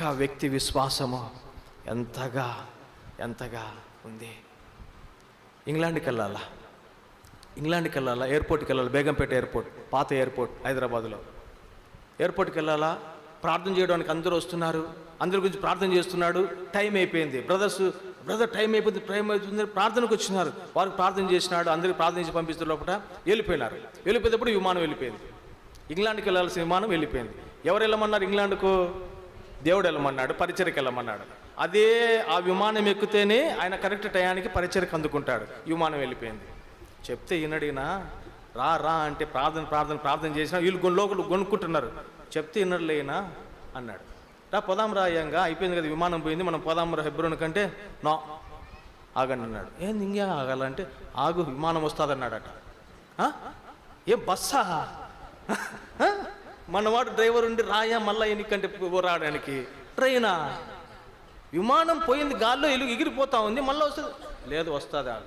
ఒక్క వ్యక్తి విశ్వాసము ఎంతగా ఎంతగా ఉంది? ఇంగ్లాండ్కి వెళ్ళాలా? ఇంగ్లాండ్కి వెళ్ళాలా? ఎయిర్పోర్ట్కి వెళ్ళాలి? బేగంపేట ఎయిర్పోర్ట్ పాత ఎయిర్పోర్ట్ హైదరాబాద్లో. ఎయిర్పోర్ట్కి వెళ్ళాలా? ప్రార్థన చేయడానికి అందరూ వస్తున్నారు. అందరి గురించి ప్రార్థన చేస్తున్నాడు. టైం అయిపోయింది. బ్రదర్స్ బ్రదర్ టైం అయిపోయింది టైం అవుతుంది ప్రార్థనకు వచ్చినారు. వారికి ప్రార్థన చేసినాడు. అందరికి ప్రార్థన చేసి పంపిస్తున్న లోపల వెళ్ళిపోయినారు. వెళ్ళిపోయేటప్పుడు విమానం వెళ్ళిపోయింది. ఇంగ్లాండ్కి వెళ్ళాల్సిన విమానం వెళ్ళిపోయింది. ఎవరు వెళ్ళమన్నారు? ఇంగ్లాండ్కు? దేవుడు వెళ్ళమన్నాడు పరిచయకి వెళ్ళమన్నాడు. అదే ఆ విమానం ఎక్కితేనే ఆయన కరెక్ట్ టయానికి పరిచయకు అందుకుంటాడు. విమానం వెళ్ళిపోయింది. చెప్తే ఈనడినా రా రా అంటే ప్రార్థన ప్రార్థన ప్రార్థన చేసినా వీళ్ళు లోకలు కొనుక్కుంటున్నారు చెప్తే ఈనడలేనా అన్నాడు. రా పోదాం రా అయిపోయింది కదా విమానం పోయింది మనం పోదాం రా హెబ్రోన్ కంటే నో ఆగండి అన్నాడు. ఏంది ఇంకే ఆగాలంటే ఆగు విమానం వస్తుంది అన్నాడట ఏ బస్సా? మనవాడు డ్రైవర్ ఉండి రాయా మళ్ళా ఎన్నికంటే రావడానికి ట్రైనా? విమానం పోయింది గాల్లో ఎలుగు ఎగిరిపోతా ఉంది మళ్ళీ వస్తుంది. లేదు వస్తుందా?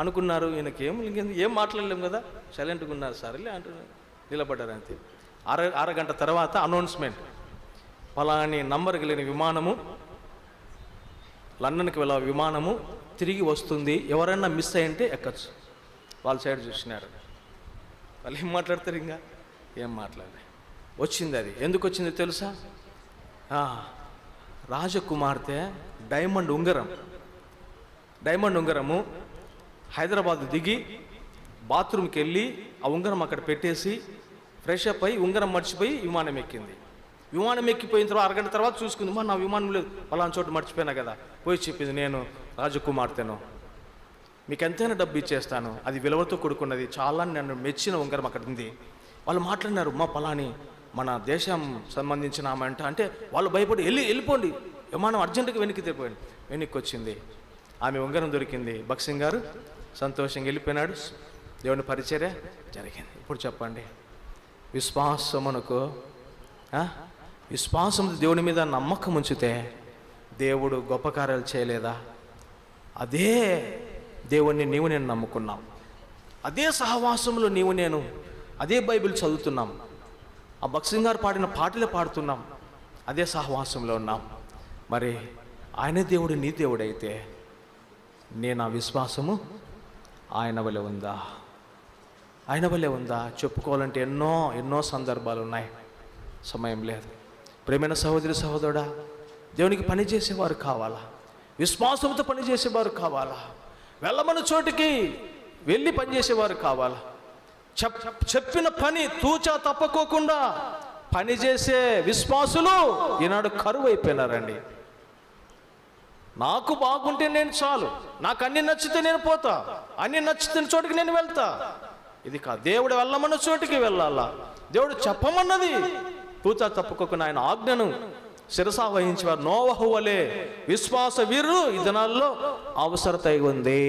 అనుకున్నారు ఈయనకి ఏం ఏం మాట్లాడలేము కదా? సైలెంట్గా ఉన్నారు సరేలే అంటున్నారు. నిలబడ్డారు అంతే. అర అరగంట తర్వాత అనౌన్స్మెంట్ పలాని నంబర్ కలిగిన విమానము లండన్కి వెళ్ళే విమానము తిరిగి వస్తుంది. ఎవరైనా మిస్ అయ్యంటే ఎక్కచ్చు. వాళ్ళ సైడ్ చూసినారు. వాళ్ళు ఏం మాట్లాడతారు ఇంకా? ఏం మాట్లాడలే. వచ్చింది అది. ఎందుకు వచ్చింది తెలుసా? రాజకుమార్తె డైమండ్ ఉంగరం. డైమండ్ ఉంగరము హైదరాబాద్ దిగి బాత్రూమ్కి వెళ్ళి ఆ ఉంగరం అక్కడ పెట్టేసి ఫ్రెష్ అప్ అయి ఉంగరం మర్చిపోయి విమానం ఎక్కింది. విమానం ఎక్కిపోయిన తర్వాత అరగంట తర్వాత చూసుకుంది మా నా విమానం లేదు. పలానా చోటు మర్చిపోయినా కదా. పోయి చెప్పింది నేను రాజకుమార్తెను. మీకు ఎంతైనా డబ్బు ఇచ్చేస్తాను. అది విలువతో కూడుకున్నది. చాలా నన్ను మెచ్చిన ఉంగరం అక్కడ ఉంది. వాళ్ళు మాట్లాడినారు మా పలాని మన దేశం సంబంధించిన ఆమె అంట. అంటే వాళ్ళు భయపడి వెళ్ళి వెళ్ళిపోండి. విమానం అర్జెంటుగా వెనక్కి తిరిగిపోయింది. వెనక్కి వచ్చింది ఆమె ఉంగరం దొరికింది. భక్సింగ్ గారు సంతోషంగా వెళ్ళిపోయినాడు. దేవుని పరిచర్య జరిగింది. ఇప్పుడు చెప్పండి. విశ్వాసం అనుకో విశ్వాసం దేవుని మీద నమ్మకం ఉంచితే దేవుడు గొప్ప కార్యాలు చేయలేదా? అదే దేవుణ్ణి నీవు నేను నమ్ముకున్నాం అదే సహవాసంలో నీవు నేను అదే బైబిల్ చదువుతున్నాం. ఆ భక్సింగ్ గారు పాడిన పాటలు పాడుతున్నాం. అదే సహవాసంలో ఉన్నాం. మరి ఆయన దేవుడు నీ దేవుడైతే నేను ఆ విశ్వాసము ఆయన వలె ఉందా? ఆయన వలె ఉందా? చెప్పుకోవాలంటే ఎన్నో ఎన్నో సందర్భాలు ఉన్నాయి. సమయం లేదు. ప్రేమైన సహోదరి సహోదరుడా దేవునికి పని చేసేవారు కావాలా? విశ్వాసంతో పని చేసేవారు కావాలా? వెళ్ళమన్న చోటికి వెళ్ళి పనిచేసేవారు కావాలా? చెప్ చెప్పిన పని తూచా తప్పకోకుండా పని చేసే విశ్వాసులు ఈనాడు కరువు అయిపోయినారండి నాకు బాగుంటే నేను చాలు. నాకు అన్ని నచ్చితే నేను పోతా. అన్ని నచ్చితే చోటికి నేను వెళ్తా. ఇది కాదు దేవుడు వెళ్ళమన్న చోటికి వెళ్ళాలా. దేవుడు చెప్పమన్నది. తూచా తప్పుకోకుండా ఆయన ఆజ్ఞను శిరసా వహించేవారు. నోవహువలే విశ్వాస వీరు ఈ దినాల్లో అవసరత ఉంది.